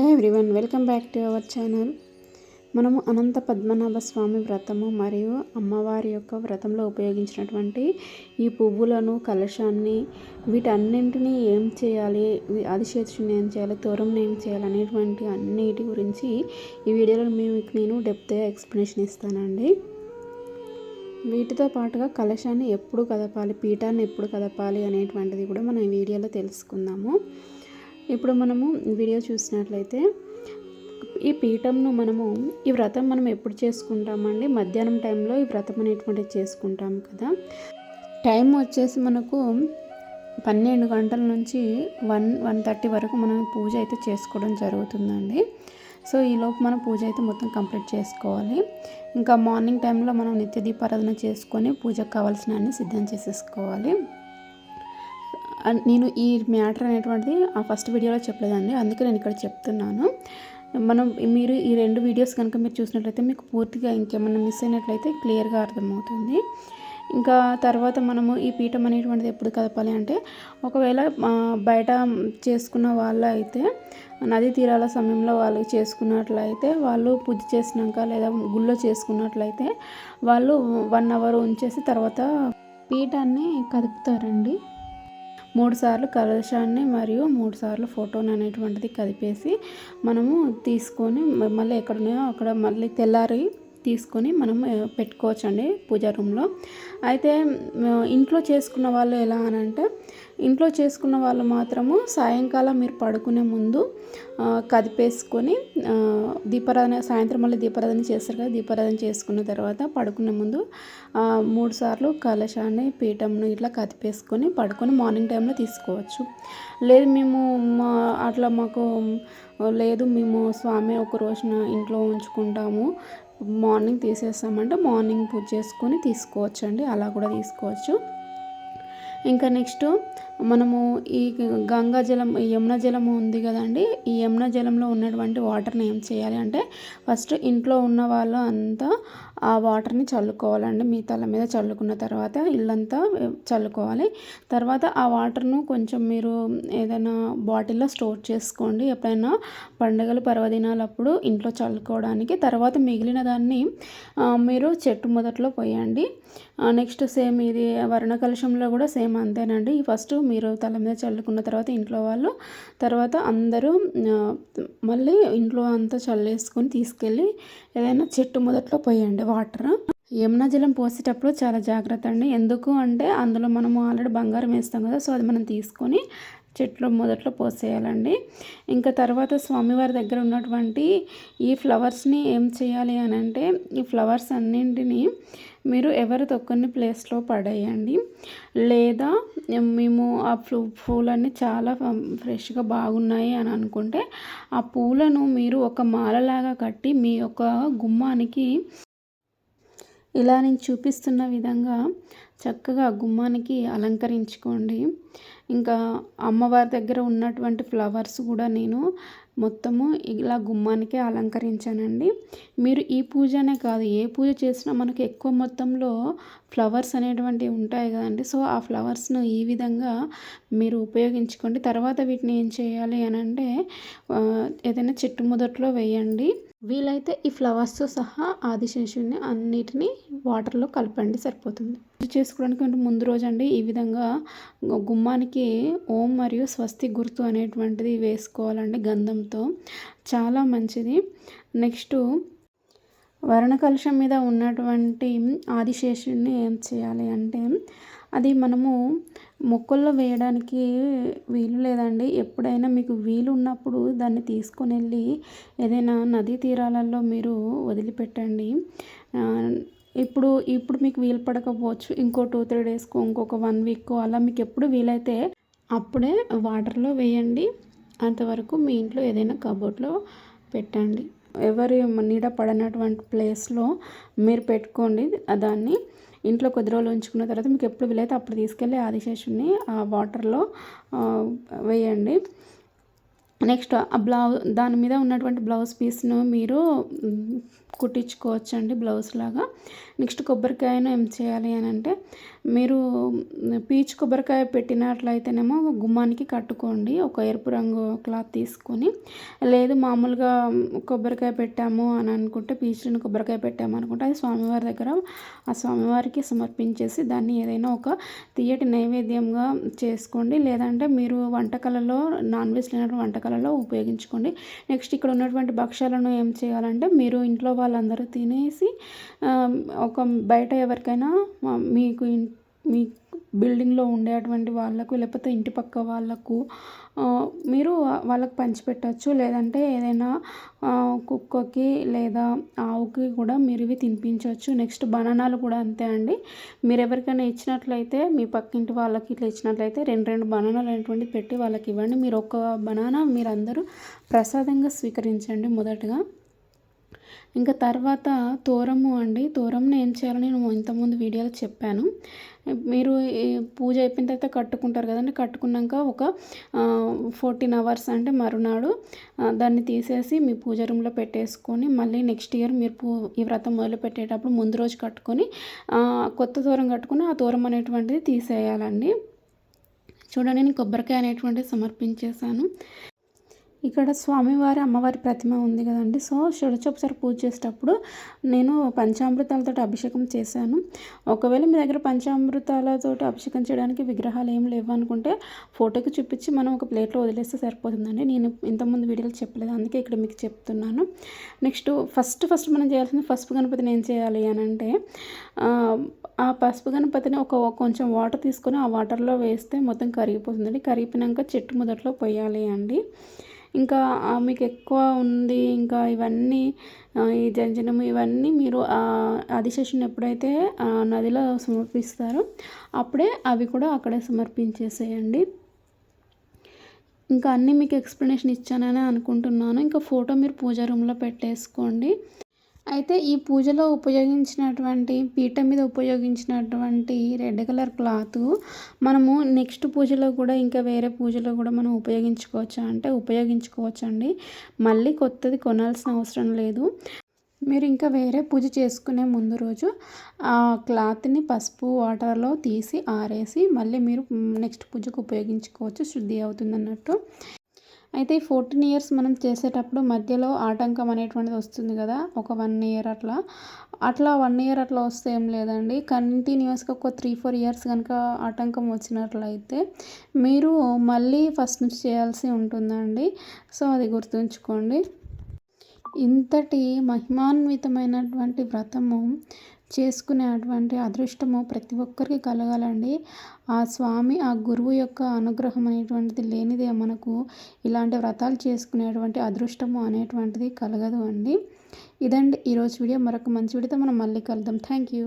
Hello everyone welcome back to our channel. మనము అనంత పద్మనాభ స్వామి వ్రతము మరియు అమ్మవారి యొక్క వ్రతంలో ఉపయోగించినటువంటి ఈ పువ్వులను కలశాన్ని వీటన్నింటినీ ఏం చేయాలి ఆదిశేషుని ఏం చేయాలి తోరం ఏం చేయాలి అనేటువంటి అన్నిటి గురించి ఈ వీడియోలో మీకు నేను డెప్త్గా ఎక్స్ప్లెనేషన్ ఇస్తానండి. వీటితో పాటుగా కలశాన్ని ఎప్పుడు కదపాలి పీఠాన్ని ఎప్పుడు కదపాలి అనేటువంటిది కూడా మనం ఈ వీడియోలో తెలుసుకుందాము. ఇప్పుడు మనము వీడియో చూసినట్లయితే ఈ పీఠంను మనము ఈ వ్రతం మనం ఎప్పుడు చేసుకుంటామండి? మధ్యాహ్నం టైంలో ఈ వ్రతం అనేటువంటిది చేసుకుంటాం కదా. టైం వచ్చేసి మనకు పన్నెండు గంటల నుంచి వన్ వన్ థర్టీ వరకు మనం పూజ అయితే చేసుకోవడం జరుగుతుందండి. సో ఈలోపు మనం పూజ అయితే మొత్తం కంప్లీట్ చేసుకోవాలి. ఇంకా మార్నింగ్ టైంలో మనం నిత్య దీపారాధన చేసుకొని పూజకు కావాల్సిన అన్ని సిద్ధం చేసేసుకోవాలి. నేను ఈ మ్యాటర్ అనేటువంటిది ఆ ఫస్ట్ వీడియోలో చెప్పలేదండి. అందుకే నేను ఇక్కడ చెప్తున్నాను. మనం మీరు ఈ రెండు వీడియోస్ కనుక మీరు చూసినట్లయితే మీకు పూర్తిగా ఇంకేమైనా మిస్ అయినట్లయితే క్లియర్గా అర్థమవుతుంది. ఇంకా తర్వాత మనము ఈ పీఠం అనేటువంటిది ఎప్పుడు కదపాలి అంటే ఒకవేళ బయట చేసుకున్న వాళ్ళు అయితే నదీ తీరాల సమయంలో వాళ్ళు చేసుకున్నట్లయితే వాళ్ళు పూజ చేసినాక లేదా గుళ్ళో చేసుకున్నట్లయితే వాళ్ళు వన్ అవర్ ఉంచేసి తర్వాత పీఠాన్ని కదుపుతారండి. మూడు సార్లు కలశాన్ని మరియు మూడు సార్లు ఫోటోని అనేటువంటిది కదిపేసి మనము తీసుకొని మళ్ళీ ఎక్కడున్నాయో అక్కడ మళ్ళీ తెల్లారి తీసుకొని మనం పెట్టుకోవచ్చండి పూజా రూమ్లో. అయితే ఇంట్లో చేసుకున్న వాళ్ళు ఎలా అని అంటే ఇంట్లో చేసుకున్న వాళ్ళు మాత్రము సాయంకాలం మీరు పడుకునే ముందు కదిపేసుకొని దీపారాధన సాయంత్రం మళ్ళీ దీపారాధన చేస్తారు కదా దీపారాధన చేసుకున్న తర్వాత పడుకునే ముందు మూడు సార్లు కలశాన్ని పీఠంను ఇట్లా కదిపేసుకొని పడుకొని మార్నింగ్ టైంలో తీసుకోవచ్చు. లేదు మేము మా అట్లా మాకు లేదు మేము స్వామి ఒక రోజున ఇంట్లో ఉంచుకుంటాము. మార్నింగ్ తీసేస్తామంటే మార్నింగ్ పూజ చేసుకొని తీసుకోవచ్చండి అలా కూడా తీసుకోవచ్చు. ఇంకా నెక్స్ట్ మనము ఈ గంగా జలం యమున జలము ఉంది కదండి. ఈ యమున జలంలో ఉన్నటువంటి వాటర్ని ఏం చేయాలి అంటే ఫస్ట్ ఇంట్లో ఉన్న వాళ్ళు అంతా ఆ వాటర్ని చల్లుకోవాలండి. మీ తల మీద చల్లుకున్న తర్వాత ఇల్లంతా చల్లుకోవాలి. తర్వాత ఆ వాటర్ను కొంచెం మీరు ఏదైనా బాటిల్లో స్టోర్ చేసుకోండి. ఎప్పుడైనా పండుగలు పర్వదినాలప్పుడు ఇంట్లో చల్లుకోవడానికి. తర్వాత మిగిలిన దాన్ని మీరు చెట్టు మొదట్లో పోయండి. నెక్స్ట్ సేమ్ ఇది వర్ణ కలశంలో కూడా సేమ్ అంతేనండి. ఫస్ట్ మీరు తల మీద చల్లుకున్న తర్వాత ఇంట్లో వాళ్ళు తర్వాత అందరూ మళ్ళీ ఇంట్లో అంతా చల్లేసుకొని తీసుకెళ్ళి ఏదైనా చెట్టు మొదట్లో పోయండి వాటర్. యమునా జలం పోసేటప్పుడు చాలా జాగ్రత్త అండి. ఎందుకు అంటే అందులో మనము ఆల్రెడీ బంగారం వేస్తాం కదా సో అది మనం తీసుకొని చెట్లు మొదట్లో పోసేయాలండి. ఇంకా తర్వాత స్వామివారి దగ్గర ఉన్నటువంటి ఈ ఫ్లవర్స్ని ఏం చేయాలి అని అంటే ఈ ఫ్లవర్స్ అన్నింటినీ మీరు ఎవరు తొక్కని ప్లేస్లో పడేయండి. లేదా మేము ఆ పూలన్నీ చాలా ఫ్రెష్గా బాగున్నాయి అని అనుకుంటే ఆ పూలను మీరు ఒక మాలలాగా కట్టి మీ యొక్క గుమ్మానికి ఇలా నేను చూపిస్తున్న విధంగా చక్కగా గుమ్మానికి అలంకరించుకోండి. ఇంకా అమ్మవారి దగ్గర ఉన్నటువంటి ఫ్లవర్స్ కూడా నేను మొత్తము ఇలా గుమ్మానికే అలంకరించానండి. మీరు ఈ పూజనే కాదు ఏ పూజ చేసినా మనకు ఎక్కువ మొత్తంలో ఫ్లవర్స్ అనేటువంటివి ఉంటాయి కదండి. సో ఆ ఫ్లవర్స్ను ఈ విధంగా మీరు ఉపయోగించుకోండి. తర్వాత వీటిని ఏం చేయాలి అని అంటే ఏదైనా చెట్టు మొదట్లో వేయండి. వీలైతే ఈ ఫ్లవర్స్తో సహా ఆదిశేషుని అన్నిటినీ వాటర్లో కలపండి సరిపోతుంది. చేసుకోవడానికి ముందు రోజు అండి ఈ విధంగా గుమ్మానికి ఓం మరియు స్వస్తి గుర్తు అనేటువంటిది వేసుకోవాలండి గంధంతో. చాలా మంచిది. నెక్స్ట్ వర్ణకలుషం మీద ఉన్నటువంటి ఆదిశేషుని ఏం చేయాలి అంటే అది మనము మొక్కల్లో వేయడానికి వీలు లేదండి. ఎప్పుడైనా మీకు వీలు ఉన్నప్పుడు దాన్ని తీసుకొని వెళ్ళి ఏదైనా నదీ తీరాలలో మీరు వదిలిపెట్టండి. ఇప్పుడు ఇప్పుడు మీకు వీలు పడకపోవచ్చు. ఇంకో టూ త్రీ డేస్కు ఇంకొక వన్ వీక్ అలా మీకు ఎప్పుడు వీలైతే అప్పుడే వాటర్లో వేయండి. అంతవరకు మీ ఇంట్లో ఏదైనా కబోర్డ్లో పెట్టండి. ఎవరి నీడ పడనటువంటి ప్లేస్లో మీరు పెట్టుకోండి దాన్ని. ఇంట్లో కొద్ది రోజులు ఉంచుకున్న తర్వాత మీకు ఎప్పుడు వీలైతే అప్పుడు తీసుకెళ్ళి ఆదిశేషుని ఆ వాటర్లో వేయండి. నెక్స్ట్ ఆ బ్లౌజ్ దాని మీద ఉన్నటువంటి బ్లౌజ్ పీస్ను మీరు కుట్టించుకోవచ్చు అండి బ్లౌజ్ లాగా. నెక్స్ట్ కొబ్బరికాయను ఏం చేయాలి అని అంటే మీరు పీచు కొబ్బరికాయ పెట్టినట్లయితేనేమో గుమ్మానికి కట్టుకోండి ఒక ఎరుపు రంగు క్లాత్ తీసుకొని. లేదు మామూలుగా కొబ్బరికాయ పెట్టాము అని అనుకుంటే పీచుని కొబ్బరికాయ పెట్టాము అనుకుంటే అది స్వామివారి దగ్గర ఆ స్వామివారికి సమర్పించేసి దాన్ని ఏదైనా ఒక తీయటి నైవేద్యంగా చేసుకోండి. లేదంటే మీరు వంటకాలలో నాన్ వెజ్ లేనటువంటి వంటకాలలో ఉపయోగించుకోండి. నెక్స్ట్ ఇక్కడ ఉన్నటువంటి భక్ష్యాలను ఏం చేయాలంటే మీరు ఇంట్లో వాళ్ళందరూ తినేసి ఒక బయట ఎవరికైనా మీకు మీ బిల్డింగ్లో ఉండేటువంటి వాళ్ళకు లేకపోతే ఇంటి పక్క వాళ్ళకు మీరు వాళ్ళకి పంచిపెట్టచ్చు. లేదంటే ఏదైనా కుక్కకి లేదా ఆవుకి కూడా మీరు ఇవి తినిపించవచ్చు నెక్స్ట్ బనానాలు కూడా అంతే అండి. మీరు ఎవరికైనా ఇచ్చినట్లయితే మీ పక్కింటి వాళ్ళకి ఇట్లా ఇచ్చినట్లయితే రెండు రెండు బనానాలు అనేటువంటి పెట్టి వాళ్ళకి ఇవ్వండి. మీరు ఒక బనానా మీరు అందరూ ప్రసాదంగా స్వీకరించండి మొదటగా. ఇంకా తర్వాత తోరము అండి. తోరంను ఏం చేయాలో నేను ఇంతకుముందు వీడియోలో చెప్పాను. మీరు పూజ అయిపోయిన తర్వాత కట్టుకుంటారు కదండి. కట్టుకున్నాక ఒక ఫోర్టీన్ అవర్స్ అంటే మరునాడు దాన్ని తీసేసి మీ పూజ రూమ్లో పెట్టేసుకొని మళ్ళీ నెక్స్ట్ ఇయర్ మీరు పూ ఈ వ్రతం మొదలు పెట్టేటప్పుడు ముందు రోజు కట్టుకొని కొత్త దూరం కట్టుకుని ఆ తోరం అనేటువంటిది తీసేయాలండి. చూడండి నేను కొబ్బరికాయ అనేటువంటిది సమర్పించేశాను. ఇక్కడ స్వామివారి అమ్మవారి ప్రతిమ ఉంది కదండి. సో షడచోపసారి పూజ చేసేటప్పుడు నేను పంచామృతాలతో అభిషేకం చేశాను. ఒకవేళ మీ దగ్గర పంచామృతాలతో అభిషేకం చేయడానికి విగ్రహాలు ఏం లేవు అనుకుంటే ఫోటోకి చూపించి మనం ఒక ప్లేట్లో వదిలేస్తే సరిపోతుందండి. నేను ఇంతకుముందు వీడియోలు చెప్పలేదు. అందుకే ఇక్కడ మీకు చెప్తున్నాను. నెక్స్ట్ ఫస్ట్ ఫస్ట్ మనం చేయాల్సిన పసుపు గణపతిని ఏం చేయాలి అని అంటే ఆ పసుపు గణపతిని ఒక కొంచెం వాటర్ తీసుకొని ఆ వాటర్లో వేస్తే మొత్తం కరిగిపోతుందండి. కరిగిపోయినాక చెట్టు మొదట్లో పోయాలి అండి. ఇంకా మీకు ఎక్కువ ఉంది ఇంకా ఇవన్నీ ఈ జంజనం ఇవన్నీ మీరు ఆదిశేషుని ఎప్పుడైతే నదిలో సమర్పిస్తారో అప్పుడే అవి కూడా అక్కడే సమర్పించేసేయండి. ఇంకా అన్నీ మీకు ఎక్స్ప్లెనేషన్ ఇచ్చానని అనుకుంటున్నాను. ఇంకా ఫోటో మీరు పూజా రూమ్లో పెట్టేసుకోండి. అయితే ఈ పూజలో ఉపయోగించినటువంటి పీఠం మీద ఉపయోగించినటువంటి రెడ్ కలర్ క్లాత్ మనము నెక్స్ట్ పూజలో కూడా ఇంకా వేరే పూజలో కూడా మనం ఉపయోగించుకోవచ్చా అంటే ఉపయోగించుకోవచ్చు అండి మళ్ళీ కొత్తది కొనాల్సిన అవసరం లేదు. మీరు ఇంకా వేరే పూజ చేసుకునే ముందు రోజు ఆ క్లాత్ని పసుపు వాటర్లో తీసి ఆరేసి మళ్ళీ మీరు నెక్స్ట్ పూజకు ఉపయోగించుకోవచ్చు. శుద్ధి అవుతుంది అన్నట్టు అయితే ఈ ఫోర్టీన్ ఇయర్స్ మనం చేసేటప్పుడు మధ్యలో ఆటంకం అనేటువంటిది వస్తుంది కదా ఒక వన్ ఇయర్ అట్లా. అట్లా వన్ ఇయర్ అట్లా వస్తే ఏం లేదండి. కంటిన్యూస్గా ఒక త్రీ ఫోర్ ఇయర్స్ కనుక ఆటంకం వచ్చినట్లయితే మీరు మళ్ళీ ఫస్ట్ నుంచి చేయాల్సి ఉంటుందండి సో అది గుర్తుంచుకోండి. ఇంతటి మహిమాన్వితమైనటువంటి వ్రతము చేసుకునేటువంటి అదృష్టము ప్రతి ఒక్కరికి కలగాలండి. ఆ స్వామి ఆ గురువు యొక్క అనుగ్రహం అనేటువంటిది లేనిదే మనకు ఇలాంటి వ్రతాలు చేసుకునేటువంటి అదృష్టము అనేటువంటిది కలగదు అండి. ఇదండి ఈరోజు వీడియో. మరొక మంచి వీడియోతో మనం మళ్ళీ కలుద్దాం. Thank you.